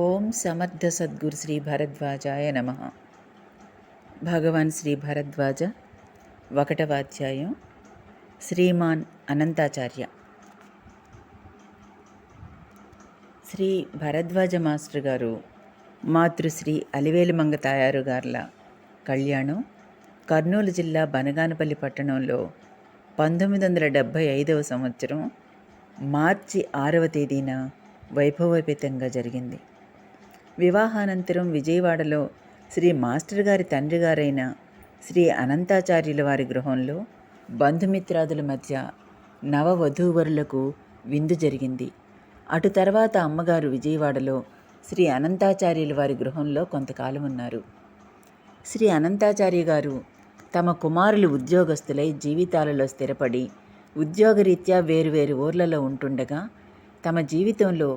ఓం సమర్థ సద్గురు శ్రీ భరద్వాజాయ నమ. భగవాన్ శ్రీ భరద్వాజ ఒకటవ అధ్యాయం శ్రీమాన్ అనంతాచార్య. శ్రీ భరద్వాజ మాస్టర్ గారు మాతృశ్రీ అలివేలిమంగ తాయారు గార్ల కళ్యాణం కర్నూలు జిల్లా బనగానపల్లి పట్టణంలో పంతొమ్మిది వందల డెబ్భై ఐదవ సంవత్సరం మార్చి ఆరవ తేదీన వైభవోపేతంగా జరిగింది. వివాహానంతరం విజయవాడలో శ్రీ మాస్టర్ గారి తండ్రి గారైన శ్రీ అనంతాచార్యుల వారి గృహంలో బంధుమిత్రాదుల మధ్య నవవధూవరులకు విందు జరిగింది. అటు తర్వాత అమ్మగారు విజయవాడలో శ్రీ అనంతాచార్యుల వారి గృహంలో కొంతకాలం ఉన్నారు. శ్రీ అనంతాచార్య గారు తమ కుమారులు ఉద్యోగస్తులై జీవితాలలో స్థిరపడి ఉద్యోగరీత్యా వేరువేరు ఊర్లలో ఉంటుండగా తమ జీవితంలో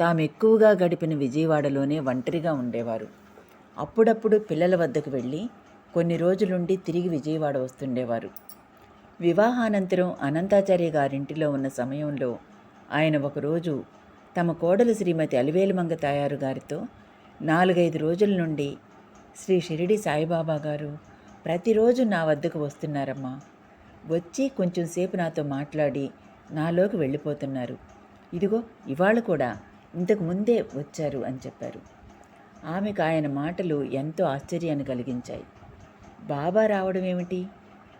తాము ఎక్కువగా గడిపిన విజయవాడలోనే ఒంటరిగా ఉండేవారు. అప్పుడప్పుడు పిల్లల వద్దకు వెళ్ళి కొన్ని రోజులుండి తిరిగి విజయవాడ వస్తుండేవారు. వివాహానంతరం అనంతాచార్య గారింటిలో ఉన్న సమయంలో ఆయన ఒకరోజు తమ కోడలు శ్రీమతి అలివేలుమంగ తాయారు గారితో నాలుగైదు రోజుల నుండి శ్రీ షిరిడి సాయిబాబా గారు ప్రతిరోజు నా వద్దకు వస్తున్నారమ్మా. వచ్చి కొంచెం సేపు నాతో మాట్లాడి నాలోకి వెళ్ళిపోతున్నారు. ఇదిగో ఇవాళ కూడా ఇంతకు ముందే వచ్చారు అని చెప్పారు. ఆమెకు ఆయన మాటలు ఎంతో ఆశ్చర్యాన్ని కలిగించాయి. బాబా రావడం ఏమిటి?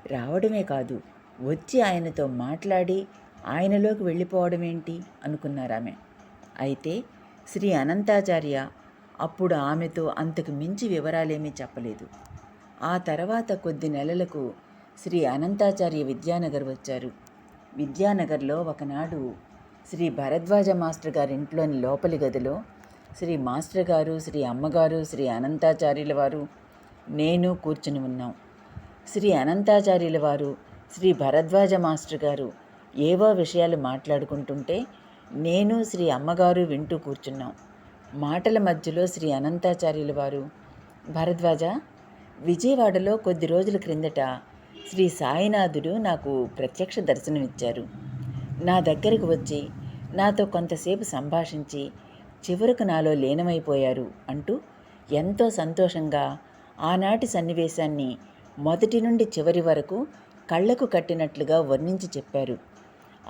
రావడమే కాదు వచ్చి ఆయనతో మాట్లాడి ఆయనలోకి వెళ్ళిపోవడం ఏంటి? అనుకున్నారామె అయితే శ్రీ అనంతాచార్య అప్పుడు ఆమెతో అంతకు మించి వివరాలేమీ చెప్పలేదు. ఆ తర్వాత కొద్ది నెలలకు శ్రీ అనంతాచార్య విద్యానగర్ వచ్చారు. విద్యానగర్లో ఒకనాడు శ్రీ భరద్వాజ మాస్టర్ గారి ఇంట్లోని లోపలి గదిలో శ్రీ మాస్టర్ గారు శ్రీ అమ్మగారు శ్రీ అనంతాచార్యుల వారు నేను కూర్చుని ఉన్నాం. శ్రీ అనంతాచార్యుల వారు శ్రీ భరద్వాజ మాస్టర్ గారు ఏవో విషయాలు మాట్లాడుకుంటుంటే నేను శ్రీ అమ్మగారు వింటూ కూర్చున్నాం. మాటల మధ్యలో శ్రీ అనంతాచార్యుల వారు భరద్వాజ విజయవాడలో కొద్ది రోజుల క్రిందట శ్రీ సాయినాథుడు నాకు ప్రత్యక్ష దర్శనమిచ్చారు. నా దగ్గరకు వచ్చి నాతో కొంతసేపు సంభాషించి చివరకు నాలో లీనమైపోయారు అంటూ ఎంతో సంతోషంగా ఆనాటి సన్నివేశాన్ని మొదటి నుండి చివరి వరకు కళ్ళకు కట్టినట్లుగా వర్ణించి చెప్పారు.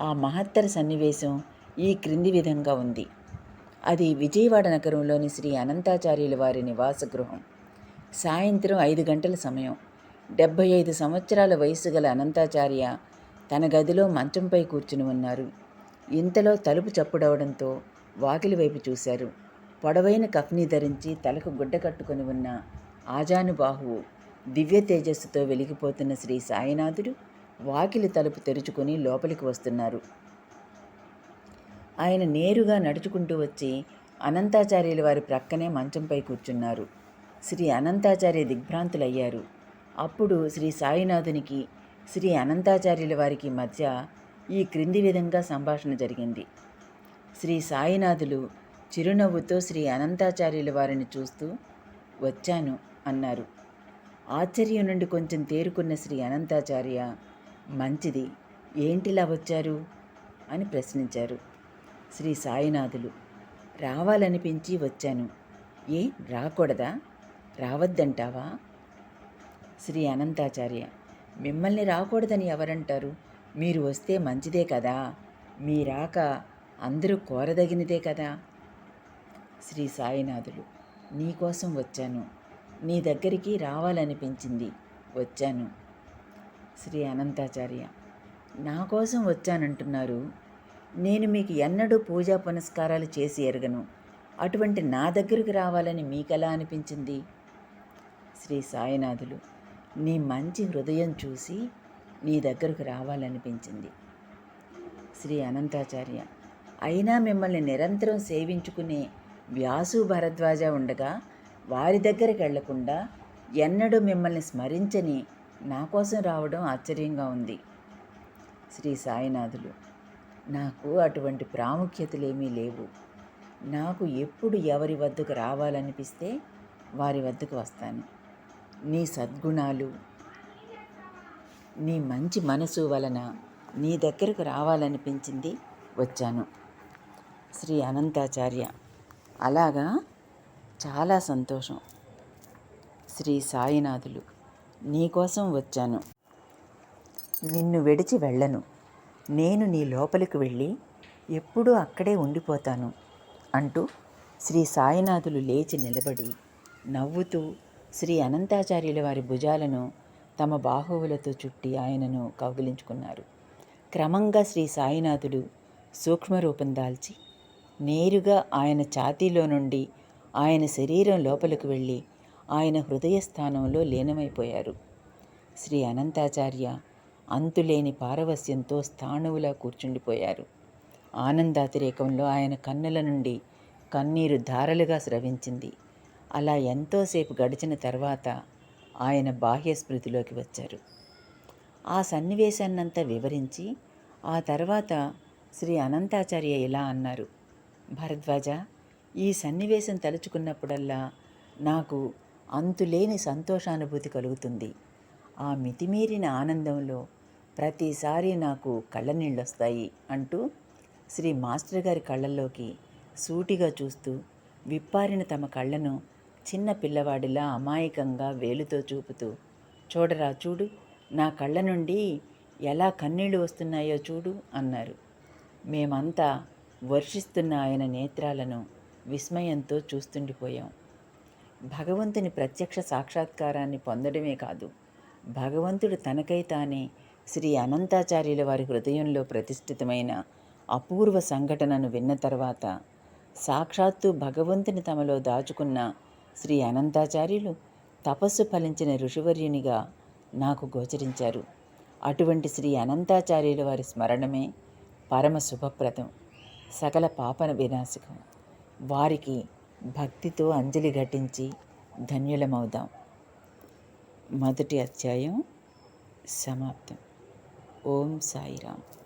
ఆ మహత్తర సన్నివేశం ఈ క్రింది విధంగా ఉంది. అది విజయవాడ నగరంలోని శ్రీ అనంతాచార్యుల వారి నివాస గృహం. సాయంత్రం ఐదు గంటల సమయం. డెబ్భై ఐదు సంవత్సరాల వయసు గల అనంతాచార్య తన గదిలో మంచంపై కూర్చుని ఉన్నారు. ఇంతలో తలుపు చప్పుడవడంతో వాకిలి వైపు చూశారు. పొడవైన కఫ్ని ధరించి తలకు గుడ్డ కట్టుకొని ఉన్న ఆజానుబాహువు దివ్య తేజస్సుతో వెలిగిపోతున్న శ్రీ సాయినాథుడు వాకిలి తలుపు తెరుచుకొని లోపలికి వస్తున్నారు. ఆయన నేరుగా నడుచుకుంటూ వచ్చి అనంతాచార్యుల వారి ప్రక్కనే మంచంపై కూర్చున్నారు. శ్రీ అనంతాచార్య దిగ్భ్రాంతులయ్యారు. అప్పుడు శ్రీ సాయినాథునికి శ్రీ అనంతాచార్యుల వారికి మధ్య ఈ క్రింది విధంగా సంభాషణ జరిగింది. శ్రీ సాయినాథులు చిరునవ్వుతో శ్రీ అనంతాచార్యుల వారిని చూస్తూ వచ్చాను అన్నారు. ఆశ్చర్యం నుండి కొంచెం తేరుకున్న శ్రీ అనంతాచార్య మంచిది ఏంటిలా వచ్చారు? అని ప్రశ్నించారు. శ్రీ సాయినాథులు రావాలనిపించి వచ్చాను. ఏ రాకూడదా? రావద్దంటావా? శ్రీ అనంతాచార్య మిమ్మల్ని రాకూడదని ఎవరంటారు? మీరు వస్తే మంచిదే కదా? మీ రాక అందరూ కోరదగినదే కదా? శ్రీ సాయినాథులు నీకోసం వచ్చాను. నీ దగ్గరికి రావాలనిపించింది. వచ్చాను. శ్రీ అనంతాచార్య నా కోసం వచ్చానంటున్నారు. నేను మీకు ఎన్నడూ పూజా పునస్కారాలు చేసి ఎరగను. అటువంటి నా దగ్గరికి రావాలని మీకెలా అనిపించింది? శ్రీ సాయినాథులు నీ మంచి హృదయం చూసి నీ దగ్గరకు రావాలనిపించింది. శ్రీ అనంతాచార్య అయినా మిమ్మల్ని నిరంతరం సేవించుకునే వ్యాసు భరద్వాజ ఉండగా వారి దగ్గరికి వెళ్ళకుండా ఎన్నడూ మిమ్మల్ని స్మరించని నా కోసం రావడం ఆశ్చర్యంగా ఉంది. శ్రీ సాయినాథులు నాకు అటువంటి ప్రాముఖ్యతలేమీ లేవు. నాకు ఎప్పుడు ఎవరి వద్దకు రావాలనిపిస్తే వారి వద్దకు వస్తాను. నీ సద్గుణాలు నీ మంచి మనసు వలన నీ దగ్గరకు రావాలనిపించింది వచ్చాను. శ్రీ అనంతాచార్య. అలాగా చాలా సంతోషం. శ్రీ సాయినాథులు నీకోసం వచ్చాను. నిన్ను విడిచి వెళ్ళను. నేను నీ లోపలికి వెళ్ళి ఎప్పుడూ అక్కడే ఉండిపోతాను అంటూ శ్రీ సాయినాథులు లేచి నిలబడి నవ్వుతూ శ్రీ అనంతాచార్యుల వారి భుజాలను తమ బాహువులతో చుట్టి ఆయనను కౌగిలించుకున్నారు. క్రమంగా శ్రీ సాయినాథుడు సూక్ష్మరూపం దాల్చి నేరుగా ఆయన ఛాతీలో నుండి ఆయన శరీరం లోపలికి వెళ్ళి ఆయన హృదయ స్థానంలో లీనమైపోయారు. శ్రీ అనంతాచార్య అంతులేని పారవస్యంతో స్థాణువులా కూర్చుండిపోయారు. ఆనందాతిరేకంలో ఆయన కన్నుల నుండి కన్నీరు ధారలుగా స్రవించింది. అలా ఎంతోసేపు గడిచిన తర్వాత ఆయన బాహ్య స్మృతిలోకి వచ్చారు. ఆ సన్నివేశాన్నంతా వివరించి ఆ తర్వాత శ్రీ అనంతాచార్య ఇలా అన్నారు భరద్వాజ ఈ సన్నివేశం తలుచుకున్నప్పుడల్లా నాకు అంతులేని సంతోషానుభూతి కలుగుతుంది. ఆ మితిమీరిన ఆనందంలో ప్రతిసారి నాకు కళ్ళనీళ్ళు వస్తాయి అంటూ శ్రీ మాస్టర్ గారి కళ్ళల్లోకి సూటిగా చూస్తూ విప్పారిన తమ కళ్ళను చిన్న పిల్లవాడిలా అమాయకంగా వేలుతో చూపుతూ చూడరా చూడు నా కళ్ళ నుండి ఎలా కన్నీళ్ళు వస్తున్నాయో చూడు అన్నారు. మేమంతా వర్షిస్తున్న ఆయన నేత్రాలను విస్మయంతో చూస్తుండిపోయాం. భగవంతుని ప్రత్యక్ష సాక్షాత్కారాన్ని పొందడమే కాదు భగవంతుడు తనకై తానే శ్రీ అనంతాచార్యుల వారి హృదయంలో ప్రతిష్ఠితమైన అపూర్వ సంఘటనను విన్న తర్వాత సాక్షాత్తు భగవంతుని తమలో దాచుకున్న శ్రీ అనంతాచార్యులు తపస్సు ఫలించిన ఋషివర్యునిగా నాకు గోచరించారు. అటువంటి శ్రీ అనంతాచార్యుల వారి స్మరణమే పరమ శుభప్రదం సకల పాపన వినాశకం. వారికి భక్తితో అంజలి ఘటించి ధన్యులమవుదాం. మొదటి అధ్యాయం సమాప్తం. ఓం సాయిరామ్.